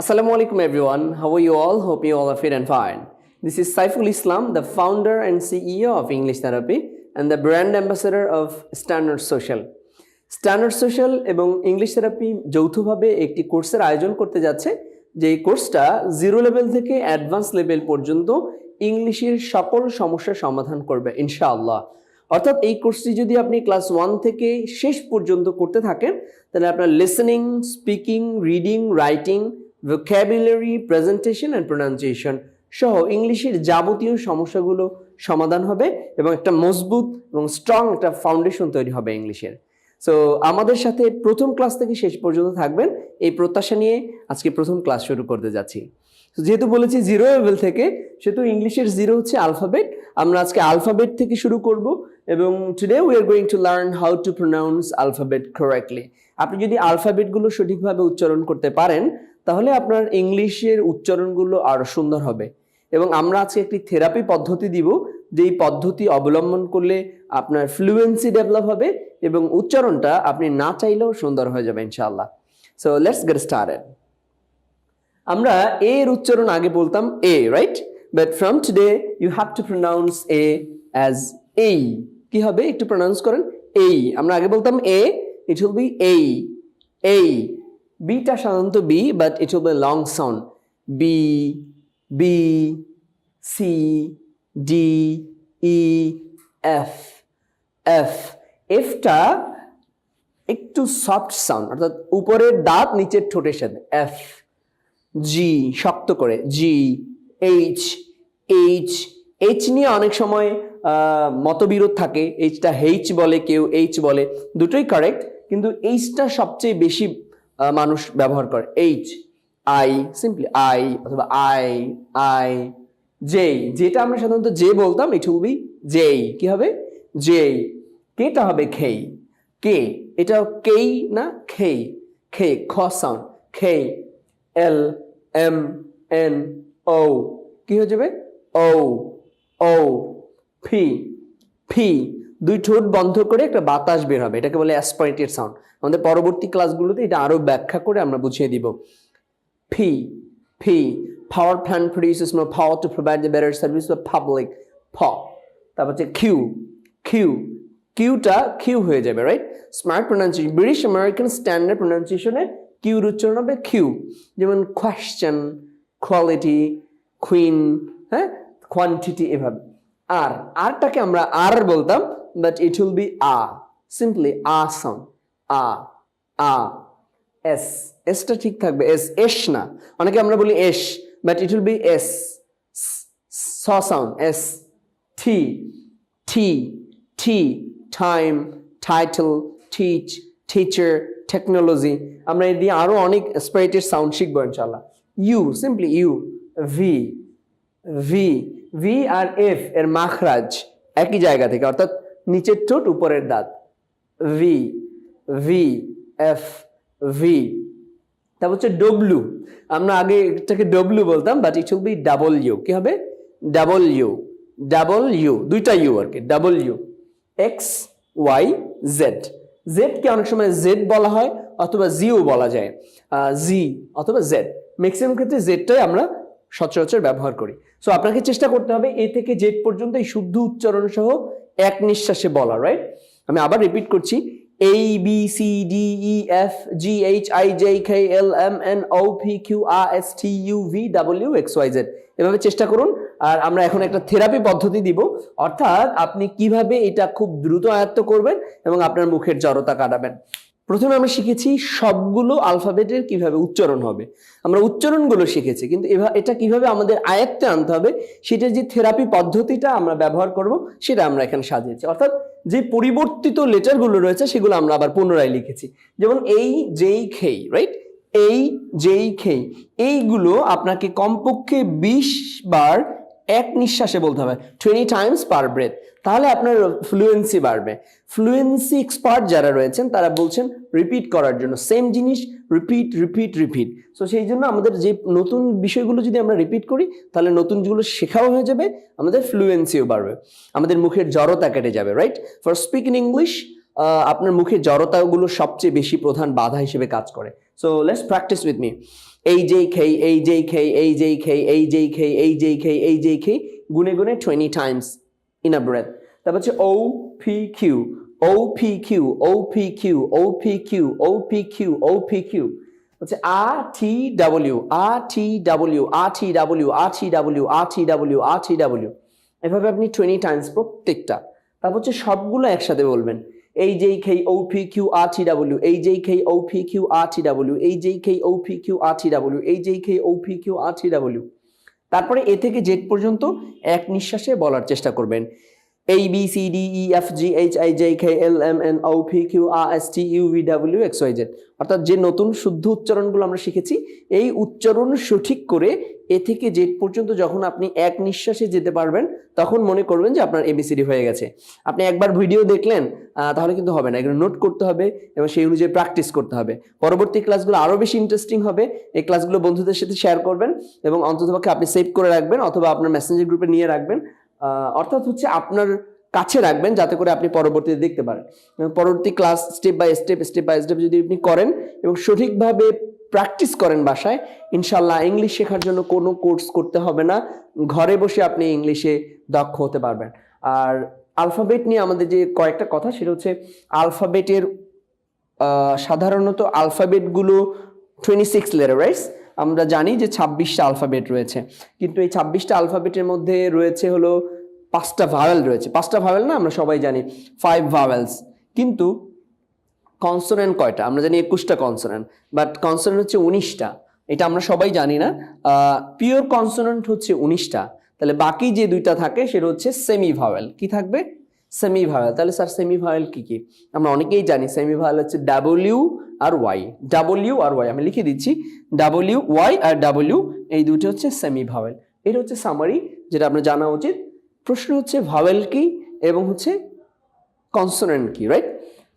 Assalamu alaikum everyone. How are you all? Hope you all are fit and fine. This is Saiful Islam, the founder and CEO of English Therapy and the brand ambassador of Standard Social. Standard social এবং English therapy যৌথভাবে একটি কোর্সের আয়োজন করতে যাচ্ছে যে কোর্সটা zero level থেকে অ্যাডভান্স লেভেল পর্যন্ত ইংলিশের সকল সমস্যার সমাধান করবে ইনশাআল্লাহ অর্থাৎ এই কোর্সটি যদি আপনি ক্লাস ওয়ান থেকে শেষ পর্যন্ত করতে থাকেন তাহলে আপনার listening speaking reading writing vocabulary presentation and pronunciation সহ ইংলিশের যাবতীয় সমস্যাগুলো সমাধান হবে এবং একটা মজবুত এবং স্ট্রং একটা ফাউন্ডেশন তৈরি হবে ইংলিশের। সো আমাদের সাথে প্রথম ক্লাস থেকে শেষ পর্যন্ত থাকবেন। এই প্রত্যাশা নিয়ে আজকে প্রথম ক্লাস শুরু করতে যাচ্ছি। যেহেতু বলেছি জিরো লেভেল থেকে, সেহেতু ইংলিশের জিরো হচ্ছে আলফাবেট আমরা আজকে আলফাবেট থেকে শুরু করব এবং today we are going to learn how to pronounce alphabet correctly আপনি যদি আলফাবেটগুলো সঠিকভাবে উচ্চারণ করতে পারেন তাহলে আপনার ইংলিশের উচ্চারণগুলো আরও সুন্দর হবে। এবং আমরা আজকে একটি থেরাপি পদ্ধতি দিব, যেই পদ্ধতি অবলম্বন করলে আপনার ফ্লুয়েন্সি ডেভেলপ হবে এবং উচ্চারণটা আপনি না চাইলেও সুন্দর হয়ে যাবে ইনশাআল্লাহ। সো লেটস গেট স্টার্টেড আমরা এ এর উচ্চারণ আগে বলতাম A right but from today you have to pronounce A as এই কি হবে? একটু প্রোনাউন্স করেন। এই আমরা আগে বলতাম এ ইট উইল বি এই এই বিটা সাধারণত B but it will be long sound B B C D E F F এফটা একটু সফট সাউন্ড অর্থাৎ উপরের দাঁত নিচের ঠোঁটের সাথে। এফ জি শক্ত করে। জি এইচ এইচ এইচ নিয়ে অনেক সময় মতবিরোধ থাকে। এইচটা হেইচ বলে, কেউ এইচ বলে। দুটোই কারেক্ট কিন্তু এইচটা সবচেয়ে বেশি মানুষ ব্যবহার করে। এইচ আই সিম্পলি আই অথবা আই আই জে যেটা আমরা সাধারণত জে বলতাম ইট উইল বি জেই কি হবে? জেই কেটা হবে খেই কে এটা কেই না খেই খে খ সাউন্ড খে এল এম এন ও কি হয়ে যাবে? ও ও ফি ফি দুই ঠোঁট বন্ধ করে একটা বাতাস বের হবে, এটাকে বলে অ্যাসপারেটেড সাউন্ড আমাদের পরবর্তী ক্লাসগুলোতে এটা আরও ব্যাখ্যা করে আমরা বুঝিয়ে দিব ফি ফি power plant produces more power to provide the better service the public. P. তারপর হচ্ছে Q. কিউ কিউটা কিউ হয়ে যাবে right smart pronunciation British American standard প্রোনাউন্সিয়েশনে কিউর উচ্চারণ হবে কিউ যেমন কোয়েশ্চেন কোয়ালিটি কুইন হ্যাঁ কোয়ান্টিটি এভাবে আর আরটাকে আমরা আর বলতাম but it will be R simply R sound R R S এসটা ঠিক থাকবে। এস এস না। অনেকে আমরা বলি S but it will be S saw sound S T T T time title teach teacher technology আমরা এই দিয়ে আরও অনেক স্পাইটের সাউন্ড শিখব ইনশাল্লাহ U simply U V V V R F এর মাখরাজ একই জায়গা থেকে। অর্থাৎ নিচের ঠোঁট, উপরের দাঁত। ভি ভি এফ ভি তারপর হচ্ছে ডব্লু আমরা আগে এটাকে ডব্লু বলতাম but it will be double U কি হবে? ডাবল ইউ ডাবল ইউ দুইটা ইউ আর কি double U X Y Z জেডকে অনেক সময় জেড বলা হয়, অথবা জিও বলা যায়। জি অথবা জেড ম্যাক্সিমাম ক্ষেত্রে জেডটাই আমরা সচরাচর ব্যবহার করি। সো আপনাকে চেষ্টা করতে হবে এ থেকে জেড পর্যন্ত এই শুদ্ধ উচ্চারণ সহ এক নিঃশ্বাসে বলা রাইট আমি আবার রিপিট করছি। A, B, C, D E F, G, H, I, J, K, L, M, N, O, P, Q, R, S, T, U, V, W, X, Y, Z এভাবে চেষ্টা করুন। আর আমরা এখন একটা থেরাপি পদ্ধতি দিব। অর্থাৎ আপনি কীভাবে এটা খুব দ্রুত আয়ত্ত করবেন এবং আপনার মুখের জড়তা কাটাবেন। প্রথমে আমরা শিখেছি সবগুলো আলফাবেটের কীভাবে উচ্চারণ হবে। আমরা উচ্চারণগুলো শিখেছি, কিন্তু এটা কীভাবে আমাদের আয়ত্তে আনতে হবে, সেটার যে থেরাপি পদ্ধতিটা আমরা ব্যবহার করব, সেটা আমরা এখানে সাজিয়েছি। অর্থাৎ যে পরিবর্তিত লেটারগুলো রয়েছে, সেগুলো আমরা আবার পুনরায় লিখেছি। যেমন এই, যেই, খেই রাইট এই, যেই, খেই, এইগুলো আপনাকে কমপক্ষে বিশ বার এক নিঃশ্বাসে বলতে হবে টোয়েন্টি টাইমস পার ব্রেথ তাহলে আপনার ফ্লুয়েন্সি বাড়বে। ফ্লুয়েন্সি এক্সপার্ট যারা রয়েছেন, তারা বলছেন রিপিট করার জন্য সেম জিনিস রিপিট রিপিট রিপিট সো সেই জন্য আমাদের যে নতুন বিষয়গুলো যদি আমরা রিপিট করি, তাহলে নতুনগুলো শেখাও হয়ে যাবে, আমাদের ফ্লুয়েন্সিও বাড়বে। আমাদের মুখের জড়তা কেটে যাবে right for speak in English আপনার মুখে জড়তাগুলো সবচেয়ে বেশি প্রধান বাধা হিসেবে কাজ করে। So let's practise with me এই যেই খেই, এই যেই খেই, এই যেই খেই, এই যেই খেই, এই যেই খেই, এই যেই খেই, গুনে গুনে twenty times in a breath তারপর হচ্ছে O P Q O P Q O P Q O P Q O P Q O P Q হচ্ছে R T W R T W R T W R T W R T W R T W এভাবে আপনি twenty Times প্রত্যেকটা। তারপর হচ্ছে সবগুলো একসাথে বলবেন। AJKOPQRTW, আর T W তারপরে এ থেকে জেড পর্যন্ত এক নিঃশ্বাসে বলার চেষ্টা করবেন। A B C D E F G H I J K L M N O P Q R S T U V W X Y Z অর্থাৎ যে নতুন শুদ্ধ উচ্চারণগুলো আমরা শিখেছি, এই উচ্চারণ সঠিক করে এ থেকে জেড পর্যন্ত যখন আপনি এক নিঃশ্বাসে যেতে পারবেন, তখন মনে করবেন যে আপনার এবিসিডি হয়ে গেছে। আপনি একবার ভিডিও দেখলেন তাহলে কিন্তু হবে না। এগুলো নোট করতে হবে এবং সেই অনুযায়ী প্র্যাকটিস করতে হবে। পরবর্তী ক্লাসগুলো আরও বেশি ইন্টারেস্টিং হবে। এই ক্লাসগুলো বন্ধুদের সাথে শেয়ার করবেন এবং অন্ততপক্ষে আপনি সেভ করে রাখবেন অথবা আপনার মেসেঞ্জার গ্রুপে নিয়ে রাখবেন। অর্থাৎ হচ্ছে আপনার কাছে রাখবেন যাতে করে আপনি পরবর্তীতে দেখতে পারেন। পরবর্তী class step by step step by step যদি আপনি করেন এবং সঠিকভাবে প্র্যাকটিস করেন বাসায়, ইনশাল্লাহ ইংলিশ শেখার জন্য কোনো কোর্স করতে হবে না। ঘরে বসে আপনি ইংলিশে দক্ষ হতে পারবেন। আর আলফাবেট নিয়ে আমাদের যে কয়েকটা কথা, সেটা হচ্ছে আলফাবেটের সাধারণত আলফাবেটগুলো টোয়েন্টি সিক্স লেটারাইজ আমরা জানি যে ছাব্বিশটা আলফাবেট রয়েছে। কিন্তু এই ছাব্বিশটা আলফাবেটের মধ্যে রয়েছে হলো পাঁচটা ভাওয়েল রয়েছে। পাঁচটা ভাওয়েল না আমরা সবাই জানি ফাইভ ভাওয়েলস কিন্তু কনসোনেন্ট কয়টা? আমরা জানি একুশটা কনসোনেন্ট বাট কনসোনেন্ট হচ্ছে উনিশটা। এটা আমরা সবাই জানি না। পিওর কনসোনেন্ট হচ্ছে উনিশটা। তাহলে বাকি যে দুইটা থাকে সেটা হচ্ছে সেমি ভাওয়েল কি থাকবে? সেমি ভাওয়েল তাহলে স্যার সেমি ভাওয়েল কি কি? আমরা অনেকেই জানি সেমি ভাওয়েল হচ্ছে ডাব্লিউ আর ওয়াই ডাব্লিউ আর ওয়াই, আমি লিখে দিচ্ছি ডাব্লিউ ওয়াই আর ডাব্লিউ এই দুটি হচ্ছে সেমি ভাওয়েল এটা হচ্ছে সামারি যেটা আপনার জানা উচিত। প্রশ্ন হচ্ছে ভাওয়েল কি এবং হচ্ছে কনসোনেন্ট কি রাইট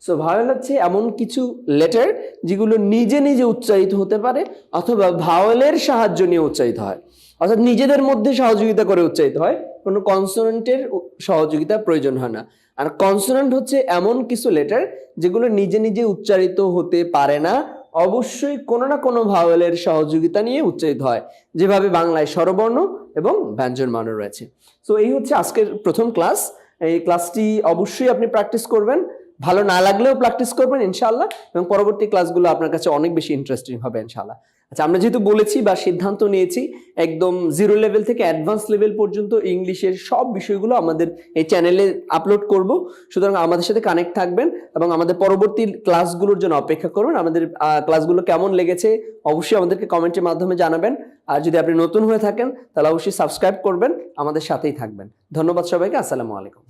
সো ভাওয়েল হচ্ছে এমন কিছু লেটার যেগুলো নিজে নিজে উচ্চারিত হতে পারে, অথবা ভাওয়েলের সাহায্য নিয়ে উচ্চারিত হয়। অর্থাৎ নিজেদের মধ্যে সহযোগিতা করে উচ্চারিত হয়। কোনো কনসোনেন্টের সহযোগিতা প্রয়োজন হয় না। আর কনসোনেন্ট হচ্ছে এমন কিছু লেটার যেগুলো নিজে নিজে উচ্চারিত হতে পারে না। অবশ্যই কোনো না কোনো ভাওয়েলের সহযোগিতা নিয়ে উচ্চারিত হয়, যেভাবে বাংলায় স্বরবর্ণ এবং ব্যঞ্জনমানও রয়েছে। সো এই হচ্ছে আজকের প্রথম ক্লাস এই ক্লাসটি অবশ্যই আপনি প্র্যাকটিস করবেন। ভালো না লাগলেও প্র্যাকটিস করবেন ইনশাআল্লাহ এবং পরবর্তী ক্লাসগুলো আপনার কাছে অনেক বেশি ইন্টারেস্টিং হবে ইনশাআল্লাহ। আচ্ছা আমরা যেহেতু বলেছি বা সিদ্ধান্ত নিয়েছি, একদম জিরো লেভেল থেকে অ্যাডভান্স লেভেল পর্যন্ত ইংলিশের সব বিষয়গুলো আমাদের এই চ্যানেলে আপলোড করব। সুতরাং আমাদের সাথে কানেক্ট থাকবেন এবং আমাদের পরবর্তী ক্লাসগুলোর জন্য অপেক্ষা করবেন আমাদের ক্লাসগুলো কেমন লেগেছে অবশ্যই আমাদেরকে কমেন্টের মাধ্যমে জানাবেন। আর যদি আপনি নতুন হয়ে থাকেন, তাহলে অবশ্যই সাবস্ক্রাইব করবেন। আমাদের সাথেই থাকবেন। ধন্যবাদ সবাইকে, আসসালামু আলাইকুম।